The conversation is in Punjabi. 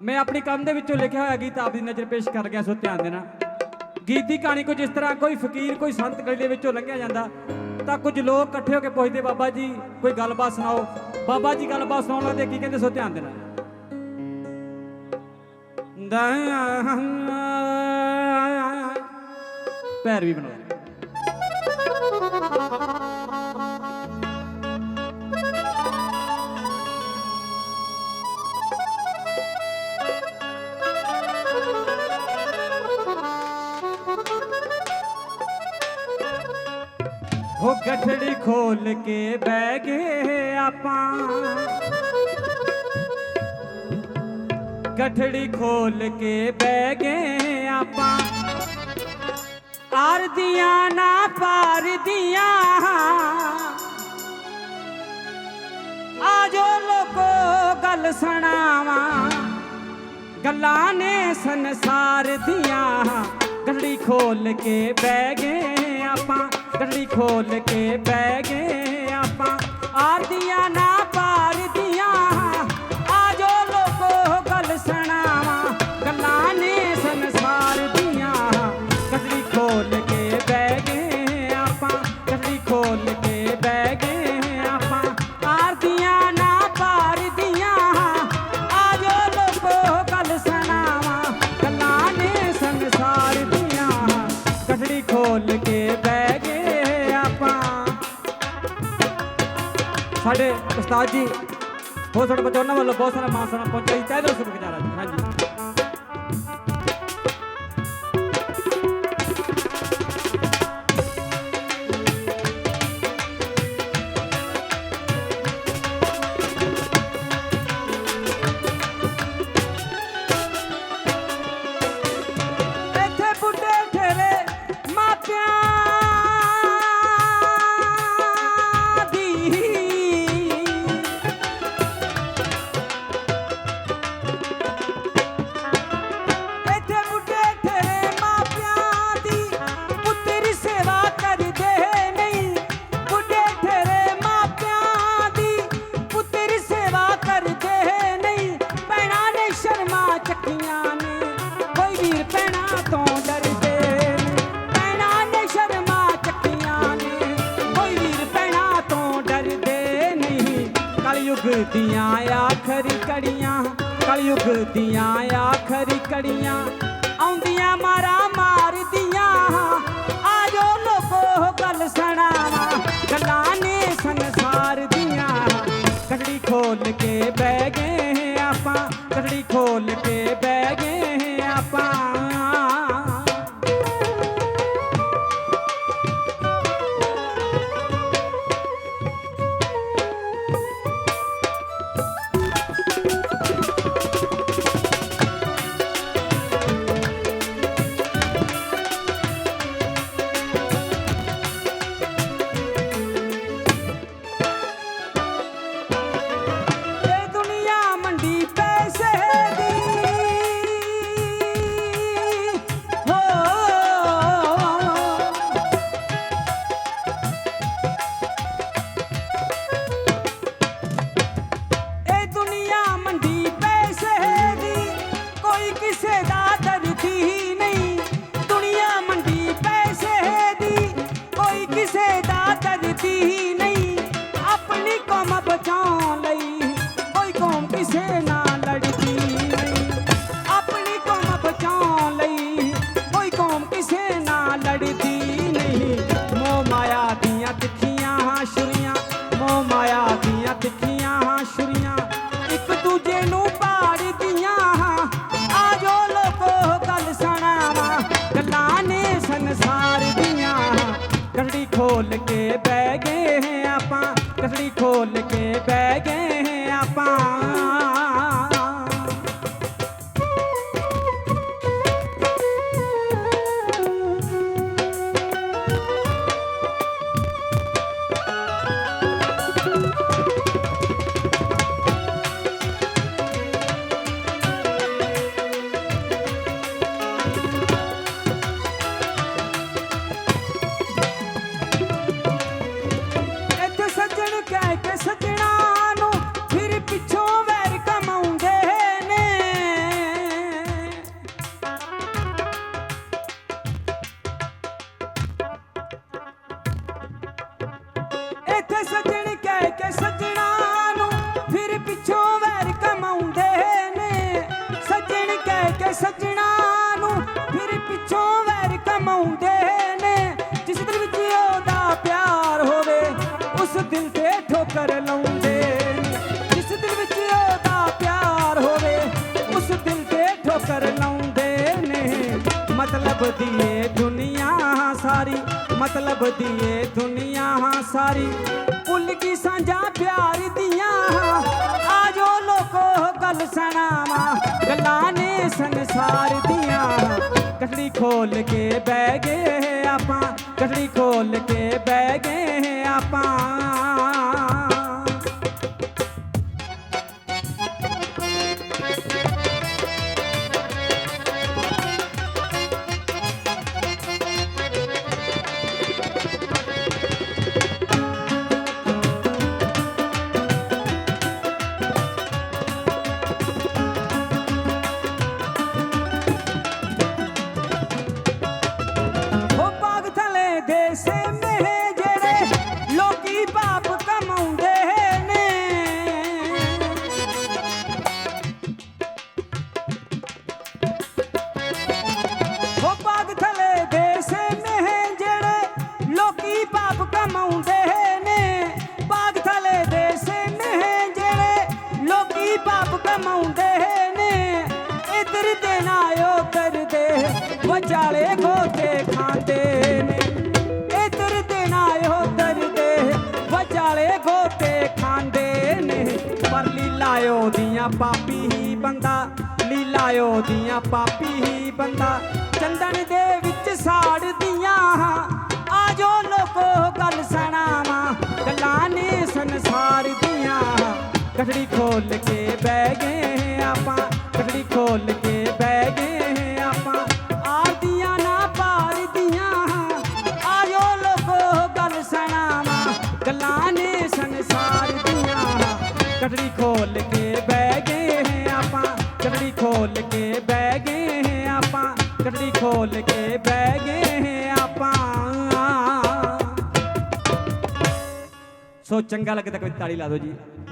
ਮੈਂ ਆਪਣੀ ਕੰਮ ਦੇ ਵਿੱਚੋਂ ਲਿਖਿਆ ਹੋਇਆ ਗੀਤ ਆਪਦੀ ਨਜ਼ਰ ਪੇਸ਼ ਕਰ ਗਿਆ ਸੋ ਧਿਆਨ ਦੇਣਾ। ਗੀਤ ਦੀ ਕਹਾਣੀ ਕੁਝ ਇਸ ਤਰ੍ਹਾਂ, ਕੋਈ ਫਕੀਰ, ਕੋਈ ਸੰਤ ਗਲੀ ਦੇ ਵਿੱਚੋਂ ਲੰਘਿਆ ਜਾਂਦਾ, ਤਾਂ ਕੁਝ ਲੋਕ ਇਕੱਠੇ ਹੋ ਕੇ ਪੁੱਛਦੇ, ਬਾਬਾ ਜੀ, ਕੋਈ ਗੱਲਬਾਤ ਸੁਣਾਓ? ਬਾਬਾ ਜੀ ਗੱਲਬਾਤ ਸੁਣਾਉਣ ਲੱਗਦੇ ਕੀ ਕਹਿੰਦੇ ਸੋ ਧਿਆਨ ਦੇਣਾ। ਪੈਰ ਵੀ ਬਣਾਓ ਗਠੜੀ ਖੋਲ ਕੇ ਬਹਿ ਗਏ ਆਪਾਂ। ਗਠੜੀ ਖੋਲ ਕੇ ਬਹਿ ਗਏ ਆਪਾਂ। ਆਰਦੀਆਂ ਨਾ ਪਾਰਦੀਆਂ। ਆਜੋ ਲੋਕੋ ਗੱਲ ਸੁਣਾਵਾਂ। ਗੱਲਾਂ ਨੇ ਸੰਸਾਰ ਦੀਆਂ। ਗੜੜੀ ਖੋਲ ਕੇ ਬਹਿ ਗਏ ਆਪਾਂ। ਗੜੜੀ ਖੋਲ ਕੇ ਬਹਿ ਗਏ। ਸਾਡੇ ਉਸਤਾਦ ਜੀ ਬਹੁਤ ਸਾਡੇ ਬੱਚੇ, ਉਹਨਾਂ ਵੱਲੋਂ ਬਹੁਤ ਸਾਰਾ ਮਾਨ ਸਨਮਾਨ ਪਹੁੰਚਿਆ ਜੀ। ਤਹਿ ਦਿਲੋਂ ਸ਼ੁਕਰਗੁਜ਼ਾਰ ਹਾਂ ਦੀਆਂ ਆਖਰੀ ਕੜੀਆਂ ਕਲਯੁਗ ਦੀਆਂ ਆਖਰੀ ਕੜੀਆਂ ਆਉਂਦੀਆਂ ਮਾਰਾ ਮਾਰਦੀਆਂ, ਆਜੋ ਲੋਕੋ ਗੱਲ ਸੁਣਾਵਾਂ, ਗੱਲਾਂ ਨੇ ਸੰਸਾਰ ਦੀਆਂ ਕਟੜੀ ਖੋਲ ਕੇ ਸੱਜਣਾ ਨੂੰ ਫਿਰ ਪਿੱਛੋਂ ਵੈਰ ਕਮਾਉਂਦੇ ਨੇ। ਜਿਸ ਦਿਲ ਵਿੱਚ ਉਹਦਾ ਪਿਆਰ ਹੋਵੇ, ਉਸ ਦਿਲ ਤੇ ਠੋਕਰ ਲਾਉਂਦੇ ਜਿਸ ਦਿਲ ਵਿੱਚ ਉਹਦਾ ਪਿਆਰ ਹੋਵੇ, ਉਸ ਦਿਲ ਤੇ ਠੋਕਰ ਲਾਉਂਦੇ ਨੇ। ਮਤਲਬ ਦੀਏ ਇਹ ਦੁਨੀਆ ਸਾਰੀ, ਮਤਲਬ ਦੀਏ ਇਹ ਦੁਨੀਆ ਸਾਰੀ। ਭੁੱਲ ਗਈ ਸਾਂਝਾ ਪਿਆਰ ਦੀਆਂ ਆਜੋ ਲੋਕੋ ਗੱਲ ਸੁਣਾਵਾ। ਗੱਲਾਂ ਸੰਸਾਰ ਦੀਆਂ ਕਟੜੀ ਖੋਲ ਕੇ ਬਹਿ ਗਏ ਆਪਾਂ ਕਟੜੀ ਖੋਲ ਕੇ ਬਹਿ ਗਏ ਆਪਾਂ। ਕਮਾਉਂਦੇ ਨੇ ਇਧਰ ਦੇ ਨਾ ਉਧਰ ਦੇ ਵਿਚਾਲੇ ਗੋਤੇ ਖਾਂਦੇ ਨੇ ਇਧਰ ਦੇ ਨਾ ਉਧਰ ਦੇ ਵਿਚਾਲੇ ਗੋਤੇ ਖਾਂਦੇ ਨੇ, ਪਰ ਲੀਲਾਇਓ ਦੀਆਂ ਪਾਪੀ ਹੀ ਬੰਦਾ। ਲੀਲਾਇਓ ਦੀਆਂ ਪਾਪੀ ਹੀ ਬੰਦਾ। ਚੰਦਨ ਦੇ ਵਿੱਚ ਸਾੜਦੀਆਂ ਆਜੋ ਲੋਕੋ ਗੱਲ ਸੁਣਾਵਾ। ਗੱਲਾਂ ਨੇ ਸੰਸਾਰ ਦੀਆਂ। ਕਟੜੀ ਖੋਲ ਕੇ ਬਹਿ ਗਏ ਆਪਾਂ ਕਟੜੀ ਖੋਲ ਕੇ ਬਹਿ ਗਏ ਆਪਾਂ। ਆਰਦੀਆਂ ਨਾ ਪਾਰਦੀਆਂ ਆਜੋ ਲੋਕੋ ਗੱਲ ਸੁਣਾਵਾ। ਗੱਲਾਂ ਨੇ ਸੰਸਾਰ ਦੀਆਂ ਕਟੜੀ ਖੋਲ ਕੇ ਬਹਿ ਗਏ ਆਪਾਂ। ਕਟੜੀ ਖੋਲ ਕੇ ਬਹਿ ਗਏ ਆਪਾਂ ਕਟੜੀ ਖੋਲ ਕੇ ਬਹਿ ਗਏ ਆਪਾਂ। ਸੋ ਚੰਗਾ ਲੱਗੇ ਤਾਂ ਕੋਈ ਤਾੜੀ ਲਾ ਦਿਓ ਜੀ।